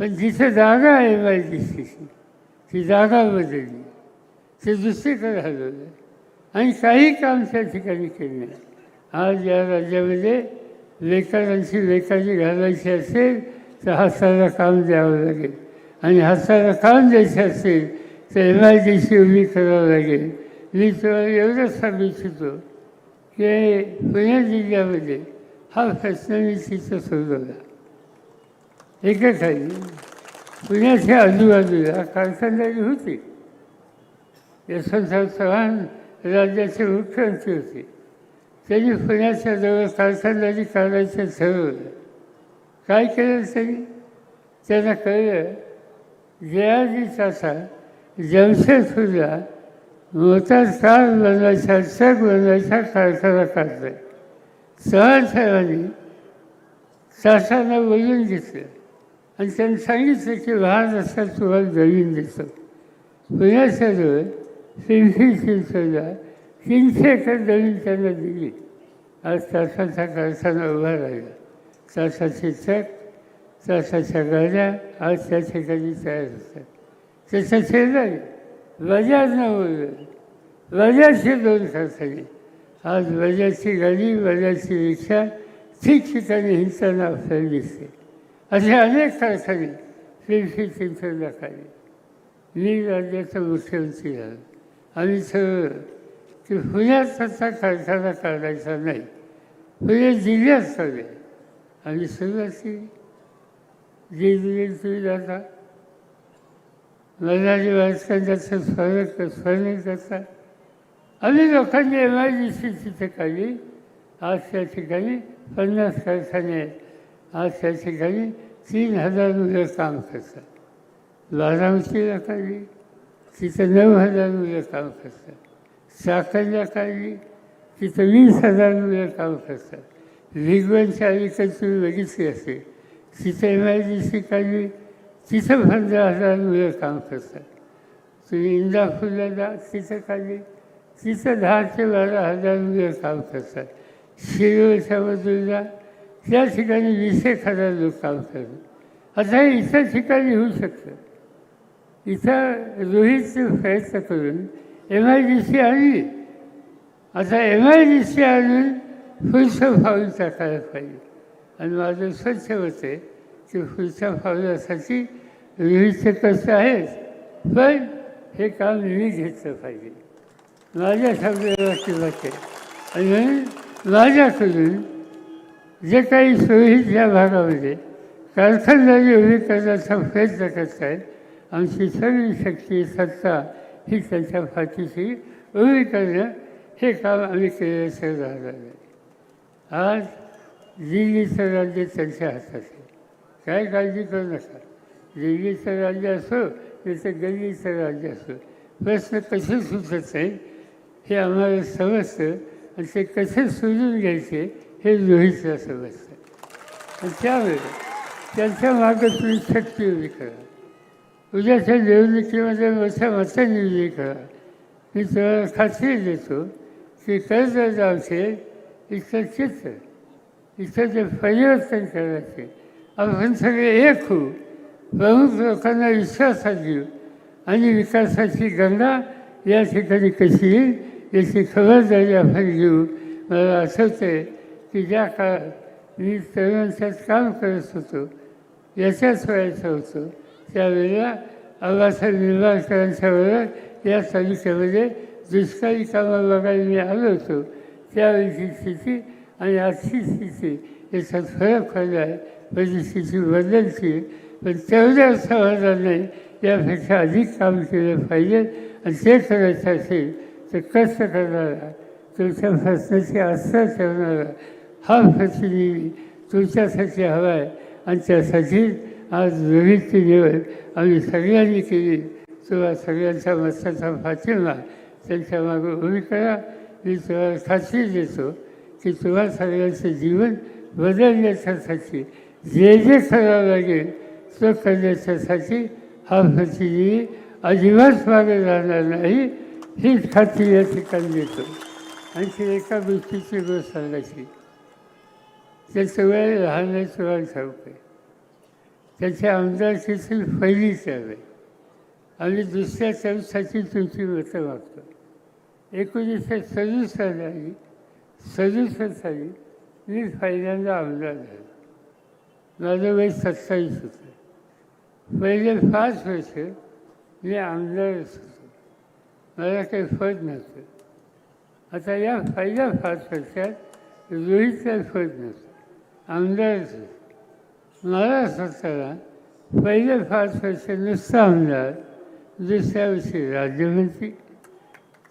म्हणजे पण जिथं जागा आहे एम आय डी ती जागा बदलली. ते दुसरीकडे हलवलं. आणि काही काम त्या ठिकाणी केलं. नाही आज या राज्यामध्ये लेकरांची लेखाची घालायची असेल तर हाताला काम द्यावं लागेल. आणि हाताला काम द्यायचं असेल तर एम आय डी सी उभी करावं लागेल. मी तुम्हाला एवढंच सांगू इच्छितो की पुणे जिल्ह्यामध्ये हा प्रश्न मी तिथं सोडवला एकेखाली पुण्याच्या आजूबाजूला कारखानदारी होती. यशवंतराव चव्हाण राज्याचे मुख्यमंत्री होते. त्यांनी पुण्याच्या जवळ कारखानदारी काढायचं ठरवलं. काय केलं त्यांनी? त्यांना कळलं जयाजी तासा जमशेदपूरला मोठा कार बनवायचा ट्रक बनवायचा कारखाना काढलाय चव्हाण साहेबांनी तासांना बोलून घेतलं. आणि त्यांनी सांगितलं की लहान असतात तुला जमीन देतो पुण्याच्या जवळ पिंपरी तीनशे एकर जमीन त्यांना दिली. आज तासाचा कारखाना उभा राहिला. तासाचे चक तासाच्या गाड्या आज त्या ठिकाणी तयार होतात. त्याच्या शेजारी बजाज बोललं बजाजचे दोन कारखाने. आज बजाजची गाडी बजाजची रिक्षा ठिकठिकाणी हिंसानं आपल्याला दिसते. असे अनेक कारखाने श्री चिंचवडला खाली मी राज्याचा मुख्यमंत्री झालो आणि ठरवलं की पुण्यात तसा कारखाना काढायचा नाही. पुणे जिल्ह्यात चालले आम्ही सुरुवात केली जे दिली तुम्ही जाता मराठी वाचकांचं स्वागत स्मरण करता. आम्ही लोकांनी एम आय डी सी तिथे काढली. आज त्या ठिकाणी पन्नास कारखाने आहेत आज त्या ठिकाणी तीन हजार मुलं काम करतात. बारामतीला काढली तिथं नऊ हजार मुलं काम करतात. साखरला काढली तिथं वीस हजार मुलं काम करतात. विगवनच्या अलीकडे तुम्ही बघितली असेल तिथं एम आय डी सी काढली तिथं पंधरा हजार मुलं काम करतात. तुम्ही इंदापूरला जा तिथं काढली तिथं दहा ते बारा हजार मुलं काम करतात. शिरोळच्या बाजूला त्या ठिकाणी वीस एक हजार लोक काम करतात आता हे इतर ठिकाणी होऊ शकतं. इथं रोहितचे प्रयत्न करून एम आय डी सी आणली. आता एम आय डी सी आणून पुढचं फाऊल टाकायला पाहिजे. आणि माझं स्वच्छ होते की फुलच्या पावलासाठी रोहितचे कष्ट आहेत पण हे काम मी घेतलं पाहिजे. माझ्या शब्दाला किंमत आहे आणि म्हणून माझ्याकडून जे काही सोयीत या भागामध्ये कारखानदारी उभी करण्याचा प्रयत्न करत आहेत आमची सगळी शक्ती सत्ता ही त्यांच्या पाठीशी उभी करणं हे काम आम्ही केल्याचं राहणार आहे आज दिल्लीचं राज्य त्यांच्या हातात आहे. काय काळजी करू नका. दिल्लीचं राज्य असो तर गल्लीचं राज्य असो प्रश्न कसे सुचत नाही हे आम्हाला समजतं आणि ते कसे सोडून घ्यायचे हे रोहितला समजतं आणि त्यांच्या मागं तुम्ही शक्ती उभी करा. उद्याच्या निवडणुकीमध्ये मोठ्या मतांनी उभी करा. मी तुम्हाला खात्री देतो की कर्जदारचे इथं चित्र इथं ते परिवर्तन करायचे आपण सगळे एक होऊ. प्रमुख लोकांना विश्वासात घेऊ. आणि विकासाची गंगा या ठिकाणी कशी येईल याची खबरदारी आपण घेऊ. मला असं आहे की ज्या काळात मी तरुणांच्यात काम करत होतो. याच्याच व्हायचं होतो. त्यावेळेला आबासाहेब निंबाळकरांच्या बरोबर या तालुक्यामध्ये दुष्काळी कामं बघायला मी आलो होतो. त्यावेळीची स्थिती आणि आजची स्थिती याच्यात फरक पडला आहे. परिस्थिती बदलची पण तेवढ्या समाधान नाही यापेक्षा अधिक काम केलं पाहिजे आणि ते करायचं असेल तर कष्ट करणारा तुमच्या प्रश्नाची आस्था ठेवणारा हा फॅसिलिटी तुमच्यासाठी हवा आहे आणि त्यासाठी आज रोहितची निवड आम्ही सगळ्यांनी केली. तेव्हा सगळ्यांच्या मताचा पाठिंबा त्यांच्या मागं उभी करा. मी तुम्हाला खात्री देतो की तुम्हा सगळ्यांचं जीवन बदलण्याच्यासाठी जे जे करावं लागेल तो करण्याच्यासाठी हा फॅसिलिटी अजिबात मागे राहणार नाही हीच खात्री या ठिकाणी देतो. आणखी एका गोष्टीची गोष्ट सांगायची. ते सगळे लहान आहे ठाऊक आहे त्याच्या आमदारकीची पहिली चढ आहे. आणि दुसऱ्या चढसाठी तुमची मतं मागतो एकोणीसशे सदुसष्ट साली सदुसष्ट साली मी पहिल्यांदा आमदार झालो. माझं वय सत्तावीस होतं. पहिले पाच वर्ष मी आमदारच होतो मला काही फळ नव्हतं. आता या पहिल्या पाच वर्षात रोहितला फळ नव्हतं. आमदारच होतो मला स्वतःला पहिले पाच वर्ष नुसतं आमदार दुसऱ्या वर्षी राज्यमंत्री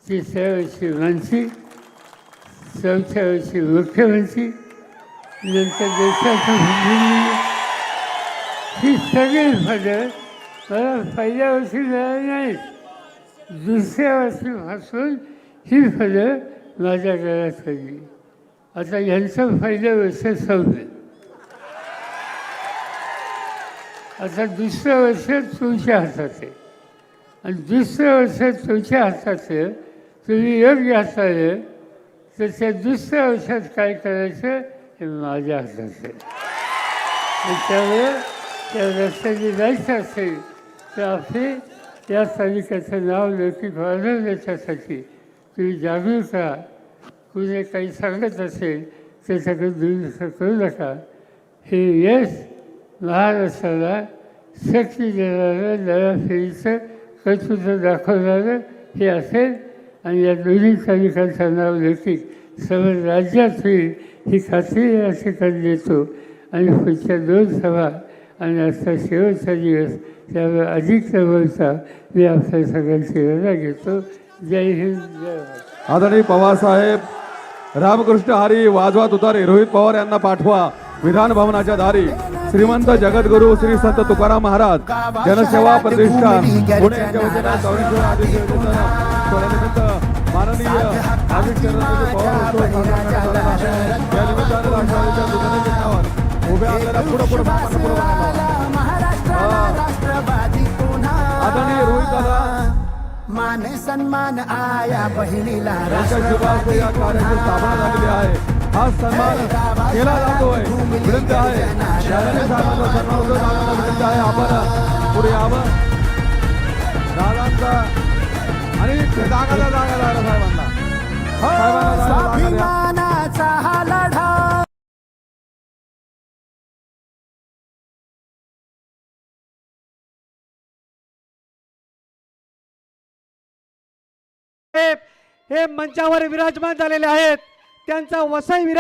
तिसऱ्या वर्षी मंत्री चौथ्या वर्षी मुख्यमंत्री नंतर देशाचं ही सगळी पदं मला पहिल्या वर्षी मिळाली नाहीत. दुसऱ्या वर्षीपासून ही पदं माझ्या घरात पडली. आता यांचा फायदा व्यवसाय संपलं आता दुसऱ्या वर्षात तुमच्या हातात आहे. आणि दुसऱ्या वर्षात तुमच्या हातात आहे. तुम्ही योग्य हाताने तर त्या दुसऱ्या वर्षात काय करायचं हे माझ्या हातात आहे. त्यामुळे त्या रस्त्याने जायचं असेल तर आपली या तालुक्याचं नाव लौकिक वाढवण्याच्यासाठी तुम्ही जागरूक राहा. कुणी काही सांगत असेल ते सगळं दुरुस्त करू नका. हे यश महाराष्ट्राला शक्ती देणारं नव्या कर्तृत्व दाखवणारं हे असेल. आणि या दोन्ही तालुक्यांचं नाव देखील सर्व राज्यात होईल ही खात्री या ठिकाणी देतो. आणि पुढच्या दोन सभा आणि आजचा शेवटचा दिवस त्यावर अधिक न बोलता मी आपल्या सगळ्यांची रजा घेतो. जय हिंद जय आदरणीय पवारसाहेब रामकृष्ण हरी वाजवा तुतारे. रोहित पवार यांना पाठवा. विधान भवनाच्या दारी. श्रीमंत जगद्गुरु श्री संत तुकाराम महाराज. जनसेवा प्रतिष्ठान. पुणे माननीय उभ्या मान सन्मान आया बहिणीला आहे हा सन्मान केला जातोय विनंती आहे साहेबांचा सन्मान विनंती आहे आपण पुढे यावं दादांचा आणि जागा साहेबांना साहेबांना जागा- जागा द्या. हे मंचावर विराजमान झालेले आहेत. त्यांचा वसई विराज